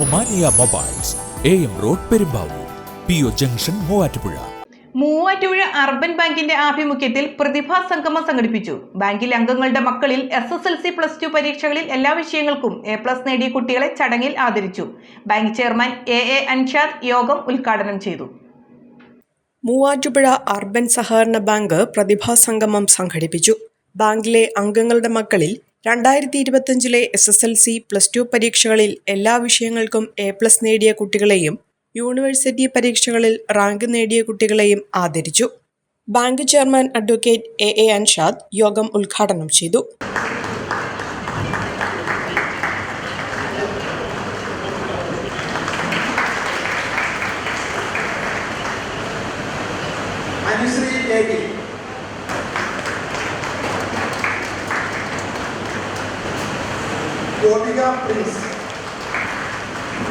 Omania mobiles A M road Perumbavoor P O junction Muvattupuzha. Muvattupuzha urban ബാങ്കിന്റെ ആഭിമുഖ്യത്തിൽ പ്രതിഭാ സംഗമം സംഘടിപ്പിച്ചു. ബാങ്കിലെ അംഗങ്ങളുടെ മക്കളിൽ S S L C plus two പരീക്ഷകളിൽ എല്ലാ വിഷയങ്ങൾക്കും എ പ്ലസ് നേടിയ കുട്ടികളെ ചടങ്ങിൽ ആദരിച്ചു. Bank chairman A A Anshad യോഗം ഉദ്ഘാടനം ചെയ്തു. മൂവാറ്റുപുഴ അർബൻ സഹകരണ ബാങ്ക് പ്രതിഭാ സംഗമം സംഘടിപ്പിച്ചു. ബാങ്കിലെ അംഗങ്ങളുടെ മക്കളിൽ രണ്ടായിരത്തി ഇരുപത്തഞ്ചിലെ S S L C plus two പരീക്ഷകളിൽ എല്ലാ വിഷയങ്ങൾക്കും എ പ്ലസ് നേടിയ കുട്ടികളെയും യൂണിവേഴ്സിറ്റി പരീക്ഷകളിൽ റാങ്ക് നേടിയ കുട്ടികളെയും ആദരിച്ചു. Bank chairman advocate A A Anshad യോഗം ഉദ്ഘാടനം ചെയ്തു. അനുശ്രീ ഗോപിക പ്രിൻസ്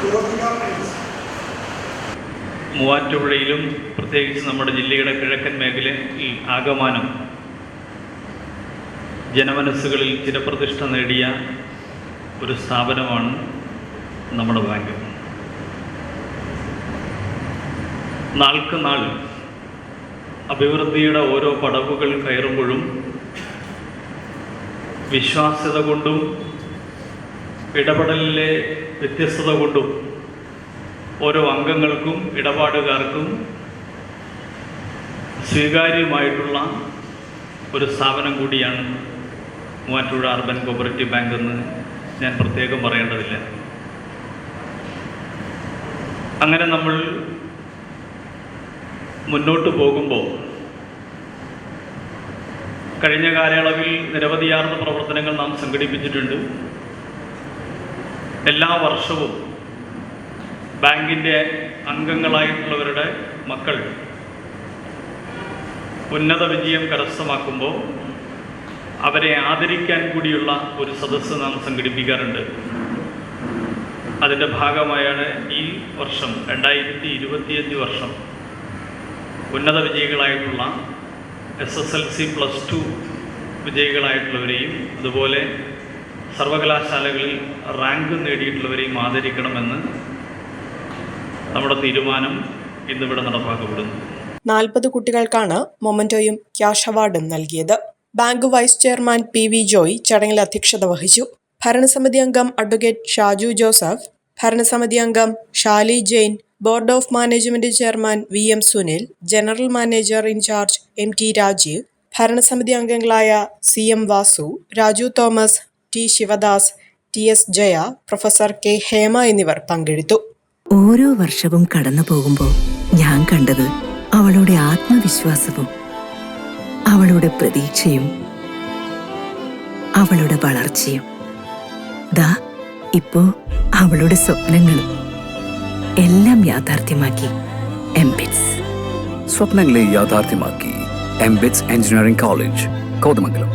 ഗോപിക പ്രിൻസ് മൂവാറ്റുപുഴയിലും പ്രത്യേകിച്ച് നമ്മുടെ ജില്ലയുടെ കിഴക്കൻ മേഖലയിൽ ആകമാനം ജനമനസ്സുകളിൽ ചിരപ്രതിഷ്ഠ നേടിയ ഒരു സ്ഥാപനമാണ് നമ്മുടെ ബാങ്ക്. നാൾക്ക് നാൾ അഭിവൃദ്ധിയുടെ ഓരോ പടവുകൾ കയറുമ്പോഴും വിശ്വാസ്യത കൊണ്ടും ഇടപെടലിലെ വ്യത്യസ്തത കൊണ്ടും ഓരോ അംഗങ്ങൾക്കും ഇടപാടുകാർക്കും സ്വീകാര്യമായിട്ടുള്ള ഒരു സ്ഥാപനം കൂടിയാണ് മൂവാറ്റുപുഴ അർബൻ കോപ്പറേറ്റീവ് ബാങ്ക് എന്ന് ഞാൻ പ്രത്യേകം പറയേണ്ടതില്ല. അങ്ങനെ നമ്മൾ മുന്നോട്ട് പോകുമ്പോൾ കഴിഞ്ഞ കാലയളവിൽ നിരവധിയാർന്ന പ്രവർത്തനങ്ങൾ നാം സംഘടിപ്പിച്ചിട്ടുണ്ട്. എല്ലാ വർഷവും ബാങ്കിന്റെ അംഗങ്ങളായിട്ടുള്ളവരുടെ മക്കൾ ഉന്നത വിജയം കരസ്ഥമാക്കുമ്പോൾ അവരെ ആദരിക്കാൻ കൂടിയുള്ള ഒരു സദസ്സ് നാം സംഘടിപ്പിക്കാറുണ്ട്. അതിന്റെ ഭാഗമായാണ് ഈ വർഷം രണ്ടായിരത്തി ഇരുപത്തിയഞ്ച് വർഷം ഉന്നത വിജയികളായിട്ടുള്ള S S L C plus two വിജയികളായിട്ടുള്ളവരെയും അതുപോലെ സർവകലാശാലകളിൽ റാങ്ക് നേടിയിട്ടുള്ളവരെയും ആദരിക്കണമെന്ന് നമ്മുടെ തീരുമാനം ഇന്നിവിടെ നടപ്പാക്കപ്പെടുന്നു. നാൽപ്പത് കുട്ടികൾക്കാണ് മൊമന്റോയും ക്യാഷ് അവാർഡും നൽകിയത്. Bank vice chairman P V Joy ചടങ്ങിൽ അധ്യക്ഷത വഹിച്ചു. ഭരണസമിതി അംഗം അഡ്വക്കേറ്റ് ഷാജു ജോസഫ് ഭരണസമിതി അംഗം Shali Jain board of management chairman V M Sunil general manager in charge M T Rajeev ഭരണസമിതി അംഗങ്ങളായ C M Vasu Raju Thomas T. Sivadas T. S. Jaya professor K. Hema എന്നിവർ പങ്കെടുത്തു. ഓരോ വർഷവും കടന്നു പോകുമ്പോൾ ഞാൻ കണ്ടത് അവളുടെ ആത്മവിശ്വാസവും അവളുടെ പ്രതീക്ഷയും അവളുടെ വളർച്ചയും. ദാ ഇപ്പോ അവളുടെ സ്വപ്നങ്ങളും എല്ലാം യാഥാർത്ഥ്യമാക്കി എംബിറ്റ്സ്. സ്വപ്നങ്ങളെ യാഥാർത്ഥ്യമാക്കി എംബിറ്റ്സ് എഞ്ചിനീയറിംഗ് കോളേജ് കോതമംഗലം.